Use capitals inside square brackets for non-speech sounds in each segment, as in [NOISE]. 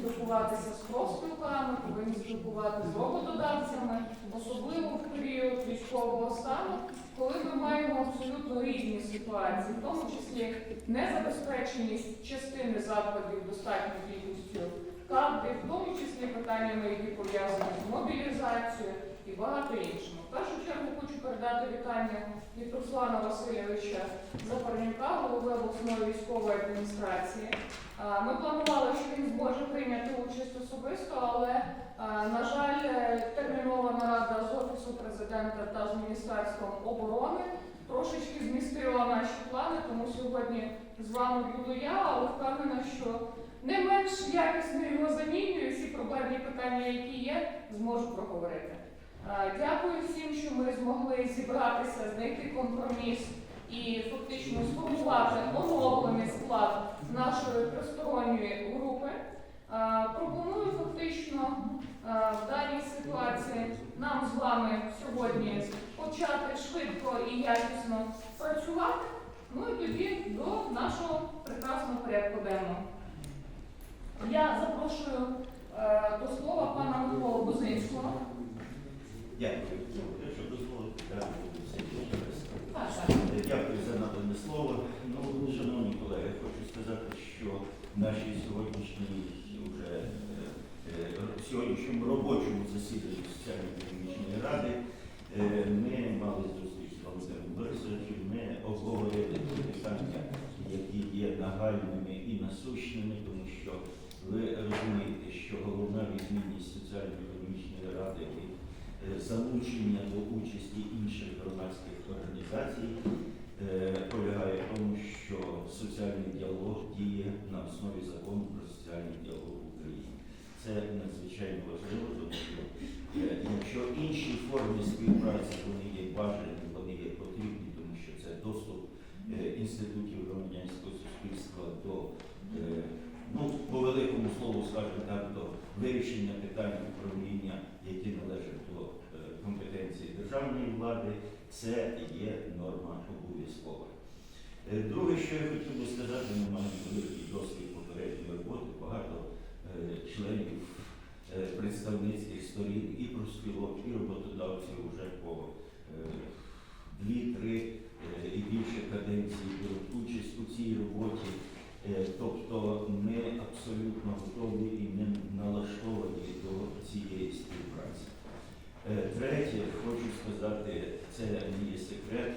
спілкуватися з профспілками, повинні спілкуватися з роботодавцями, особливо в період військового стану, коли ми маємо абсолютно різні ситуації, в тому числі незабезпеченість частини закладів достатньою кількістю кадрів, в тому числі питаннями, які пов'язані з мобілізацією і багато іншими. Першу чергу хочу передати вітання від Руслана Васильовича Запорняка, голови обласної військової адміністрації. Ми планували, що він зможе прийняти участь особисто, але, на жаль, е, термінова нарада з Офісу президента та з Міністерством оборони трошечки змістила наші плани, тому сьогодні з вами буду я, але впевнена, що не менш якісно його замінюю, всі проблемні питання, які є, зможу проговорити. Е, Дякую всім, що ми змогли зібратися, знайти компроміс і фактично сформувати оновлений склад нашої тристоронньої групи. Е, Пропоную фактично е, в даній ситуації нам з вами сьогодні почати швидко і якісно працювати. Ну і тоді до нашого прекрасного порядку денного. Я запрошую до слова пана Миколу Бузинського. Раз. Так, так. Дякую за надане слово. Ну, шановні колеги, хочу сказати, що нашій сьогоднішній уже е, е, сьогоднішньому робочому засіданні соціально-економічної ради е, ми мали зустріч з Володимиром Борисовичем, ми обговорили ті питання, які є нагальними і насущними, тому що ви розумієте, що головна відмінність соціально-економічної ради від е, залучення до участі інших громадських організацій е, полягає в тому, що соціальний діалог діє на основі закону про соціальний діалог в Україні. Це надзвичайно важливо, тому що е, якщо інші форми співпраці вони є бажані, вони є потрібні, тому що це доступ е, інститутів громадянського суспільства до, е, ну, по великому слову, скажімо так, до вирішення питань управління, які належать до компетенції державної влади, це є норма обов'язкова. Друге, що я хотів би сказати, ми маємо великий досвід попередньої роботи, багато членів представницьких сторін і профспілок, і роботодавців вже по е, дві-три е, і більше каденцій беруть участь у цій роботі. Е, Тобто ми абсолютно готові і ми налаштовані до цієї співпраці. Е, Третє, хочу сказати, це не є секрет.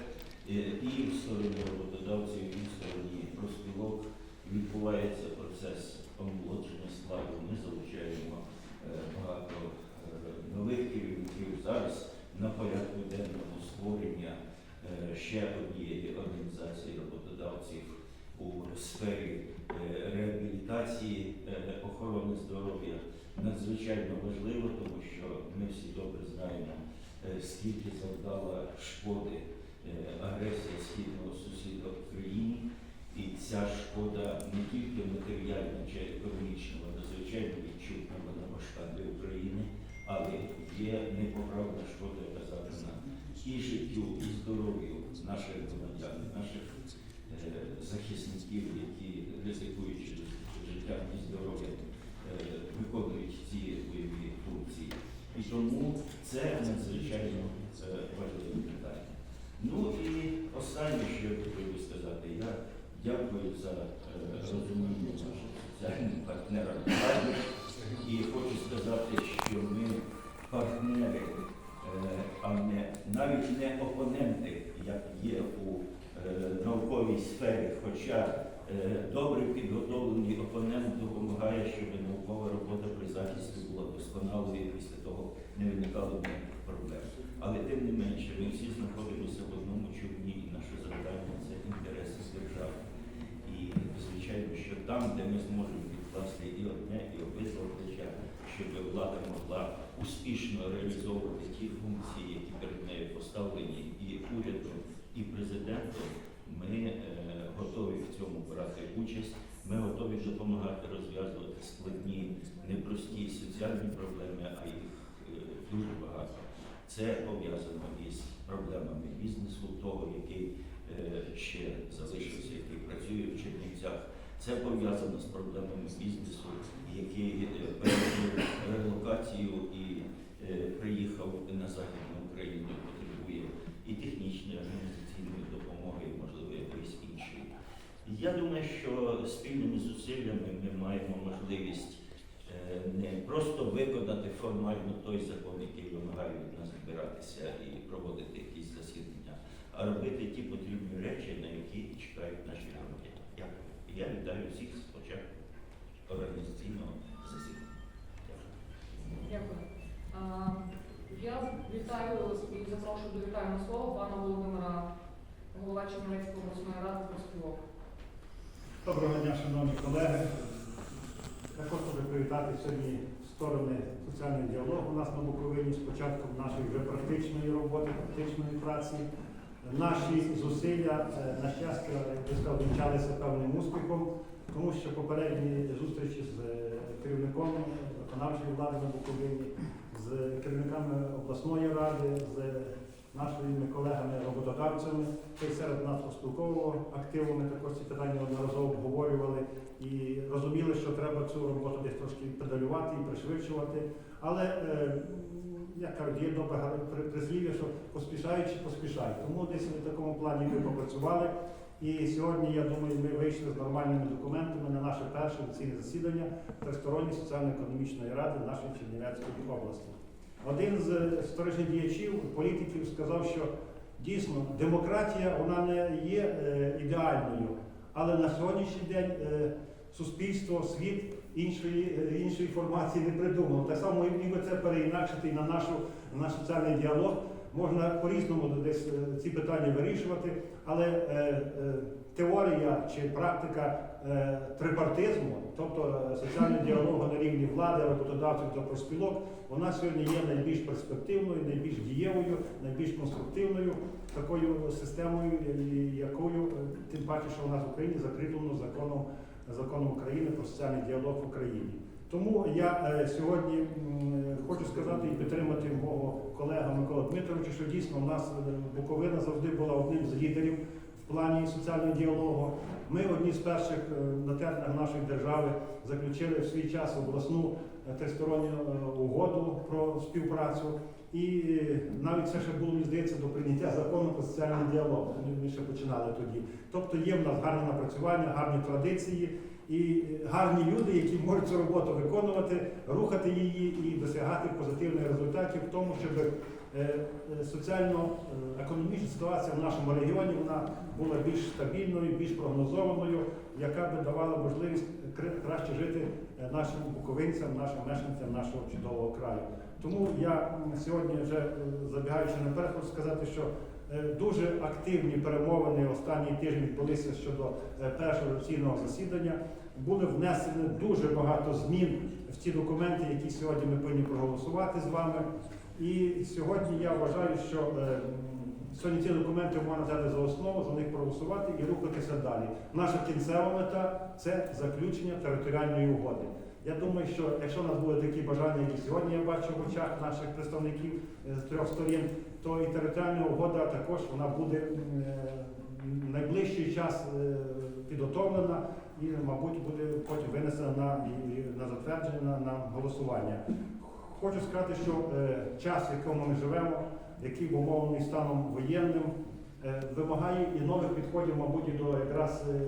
Е, І в стороні роботодавців, і в стороні профспілок відбувається процес омолодження складу. Ми залучаємо е, багато е, нових керівників. Зараз на порядку денному створення е, ще однієї організації роботодавців у сфері е, реабілітації охорони здоров'я надзвичайно важливо, тому що ми всі добре знаємо, скільки завдала шкоди агресія східного сусіда в Україні, і ця шкода не тільки матеріальна чи економічна, вона надзвичайно відчутна на України, але є непоправна шкода, яка завдана і життю, і здоров'ю наших громадян, наших е, захисників, які ризикуючи життям і здоров'ям, е, виконують ці бойові функції. І тому це надзвичайно е, важливе питання. Ну і останнє, що я хотів би сказати, я дякую за розуміння нашим соціальним партнерам а не навіть не опоненти, як є у е, науковій сфері, хоча е, добре підготовлений опонент допомагає, щоб наукова робота при захисті була досконалою і після того не виникало ніяких проблем. Але тим не менше, ми всі знаходимося в одному човні, і наше завдання це інтереси держави. І звичайно, що там, де ми зможемо відкласти і одне, і обидва плеча, щоб влада могла успішно реалізовувати ті функції, які перед нею поставлені і урядом, і президентом, ми е, готові в цьому брати участь. Ми готові допомагати розв'язувати складні, непрості соціальні проблеми, а їх е, дуже багато. Це пов'язано із проблемами бізнесу, того, який е, ще залишився, який працює в Чернівцях. Це пов'язано з проблемами бізнесу, який е, пережив релокацію і е, приїхав на Західну Україну, потребує і технічної, організаційної допомоги, і, можливо, якоїсь іншої. Я думаю, що спільними зусиллями ми маємо можливість е, не просто виконати формально той закон, який вимагає від нас збиратися і проводити якісь засідання, а робити ті потрібні речі, на які чекають наші громадяни. Дякую. І Я вітаю всіх з початку організаційного засідання. Дякую. Я вітаю і запрошую до вітального слова пана Володимира, голова Чернівецької обласної ради профспілок. Доброго дня, шановні колеги. Я хочу привітати сьогодні сторони соціального діалогу у нас на Буковині з початком нашої вже практичної роботи, практичної праці. Наші зусилля, е, на щастя, вінчалися певним успіхом, тому що попередні зустрічі з е, керівником виконавчої влади на Буковині, з керівниками обласної ради, з нашими колегами-роботодавцями, та серед нас поспілкового активу ми також ці питання одноразово обговорювали і розуміли, що треба цю роботу десь трошки педалювати і пришвидшувати. Але е, як кажуть, є добре прислів'я, що поспішаючи поспішають. Тому десь ми такому плані ми попрацювали. І сьогодні, я думаю, ми вийшли з нормальними документами на наше перше офіційне засідання Тристоронньої соціально-економічної ради нашої Чернівецької області. Один з сторожніх діячів, політиків сказав, що дійсно демократія вона не є е, ідеальною, але на сьогоднішній день е, суспільство, світ іншої, е, іншої формації не придумав. Так само ніби це переінакшити на нашу на наш соціальний діалог. Можна по-різному десь е, ці питання вирішувати, але чи практика е, трипартизму, тобто е, соціального [LAUGHS] діалогу на рівні влади, роботодавців та профспілок, вона сьогодні є найбільш перспективною, найбільш дієвою, найбільш конструктивною такою системою, якою е, тим паче, що у нас в Україні закріплено законом, законом України про соціальний діалог в Україні. Тому я е, сьогодні е, хочу сказати і підтримати мого колега Микола Дмитровича, що дійсно у нас Буковина завжди була одним з лідерів в плані соціального діалогу. Ми одні з перших е, на теренах нашої держави заключили в свій час обласну е, тристоронню е, угоду про співпрацю. І навіть це ще було, мені здається, до прийняття закону про соціальний діалог. Ми ще починали тоді. Тобто є в нас гарне напрацювання, гарні традиції і е, гарні люди, які можуть цю роботу виконувати, рухати її і досягати позитивних результатів в тому, щоб е, е, соціально-економічна ситуація в нашому регіоні вона була більш стабільною, більш прогнозованою, яка би давала можливість кра- краще жити нашим буковинцям, нашим мешканцям нашого чудового краю. Тому я сьогодні вже забігаючи наперед, хочу сказати, що дуже активні перемовини останній тиждень відбулися щодо е, першого офіційного засідання. Були внесені дуже багато змін в ті документи, які сьогодні ми повинні проголосувати з вами. І сьогодні я вважаю, що е, сьогодні ці документи можна взяти за основу, за них проголосувати і рухатися далі. Наша кінцева мета це заключення територіальної угоди. Я думаю, що якщо у нас були такі бажання, які сьогодні я бачу в очах наших представників е, з трьох сторін, то і територіальна угода також вона буде е, в найближчий час е, підготовлена і, мабуть, буде потім винесена на, на затвердження на, голосування. Хочу сказати, що е, час, в якому ми живемо, який був умовлений станом воєнним, е, вимагає і нових підходів, мабуть, до якраз е,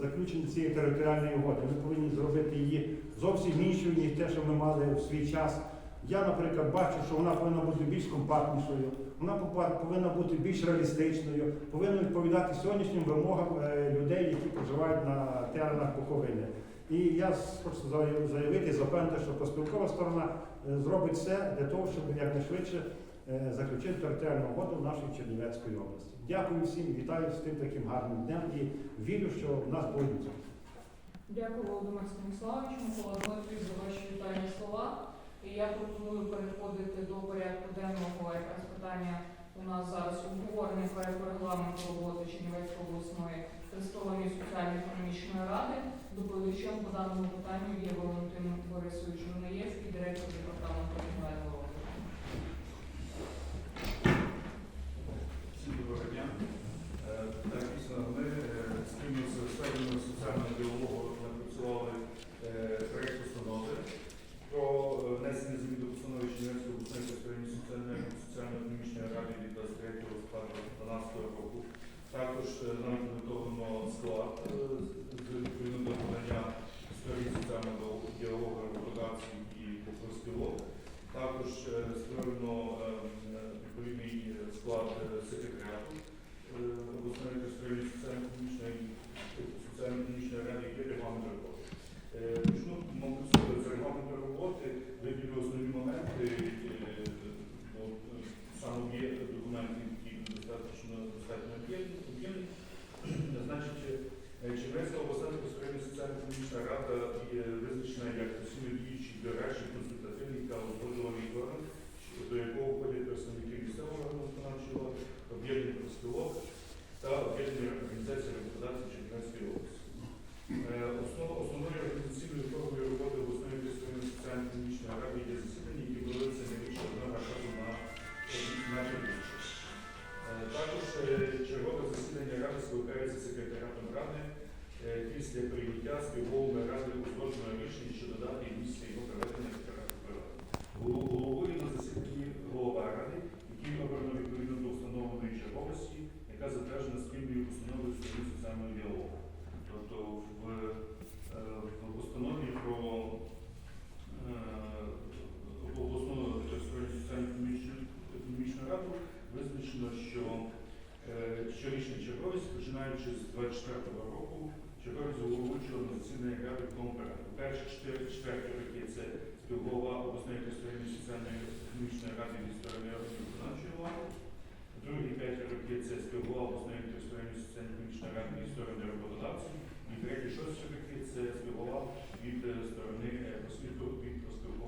заключення цієї територіальної угоди. Ми повинні зробити її зовсім іншою, ніж те, що ми мали в свій час. Я, наприклад, бачу, що вона повинна бути більш компактнішою, вона повинна бути більш реалістичною, повинна відповідати сьогоднішнім вимогам е, людей, які проживають на теренах Буковини. І я хочу заявити запевнити, що поспілкова сторона е, зробить все для того, щоб якнайшвидше е, заключити територіальну угоду в нашій Чернівецької області. Дякую всім, вітаю з тим таким гарним днем і вірю, що в нас буде. Дякую, Володимир Станіславович, Микола Дмитрович, за ваші вітальні слова. І я пропоную переходити до порядку денного якраз питання у нас зараз обговорення проекту регламенту роботи Чернівецької обласної тристоронньої соціально-економічної ради. Доповідачем по даному питанню є Валентин Борисович Жунаєвський, директор департаменту регіонального документів, які достатньо достатньо. прийнято сьогодні соціально-економічної ради міської виконавчої влади. Другі п'ять років це співголова обласної територіальної соціально-економічної ради міської роботодавців. І треті шості роки це співголова від е, сторони е, освіту від е, співголова.